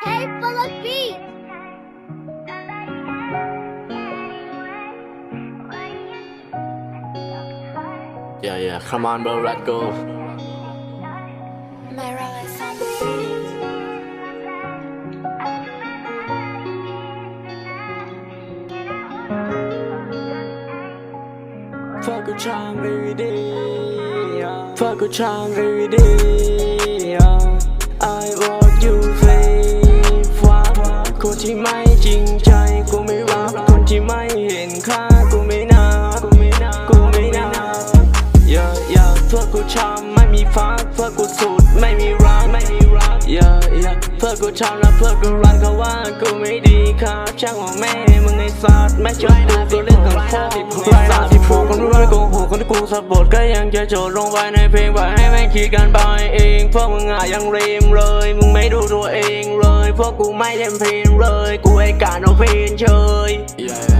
Hey, full of beat. Yeah, yeah, come on, bro, let's go. Myra is on the beat. Fuck a charm every day. Fuck a charm every day. I want ที่ไม่จริงใจกูไม่รักคนที่ไม่เห็นค่ากูไม่นับกูไม่นับกูไม่นับ yeah yeah เพื่อกูชามไม่มีฟักเพื่อกูสุดไม่มีรักไม่มีรัก yeah yeah เพื่อกูชามและเพื่อกูรันเขาว่ากูไม่ดีครับช่างว่าแม่มึงไอ้สัตว์ไม่ชอบกูก็เล่นกับพ่อไรนาที่ผูกคนรู้ไม่โกหกคนที่กูสะบดก็ยังจะโจดลงไปในเพลงปล่อยให้แม่งคิดกันไปเองเพวกมึงอะยังเรมเลยมึงไม่ดูตัวเองเลย พวกกูไม่เล่นเพลงเลย กูไอ้การเอาเพลงเฉย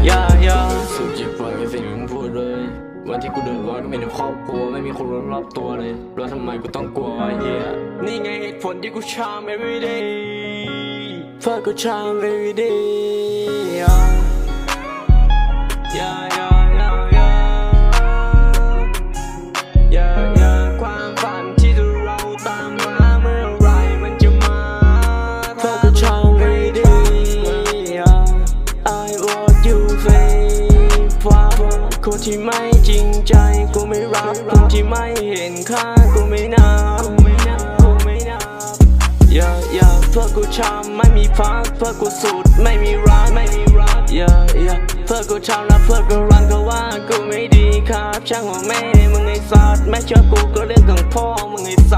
อย่าอย่าสุดจิตปล่อยสิ่งที่มึงพูดเลย วันที่กูเดือดร้อนก็มีแต่ครอบครัวไม่มีคนรอบตัวเลย แล้วทำไมกูต้องกลัวไอ้เหี้ยนี่ไงเหตุผลที่กูชาม every day เพื่อกูชาม every day อย่าอย่า คนที่ไม่จริงใจกูไม่รักคนที่ไม่เห็นค่ากูไม่นับกูไม่นับกูไม่นับอย่าอย่าเพื่อกูชามไม่มีพักเพื่อกูสุดไม่มีรักไม่มีรักอย่าอย่าเพื่อกูชามและเพื่อกูรันก็ว่ากูไม่ดีครับ ช่างหัวแม่มึงไอ้สัตว์แม่ชอบกูก็เรื่องของพ่อมึงไอ้สัตว์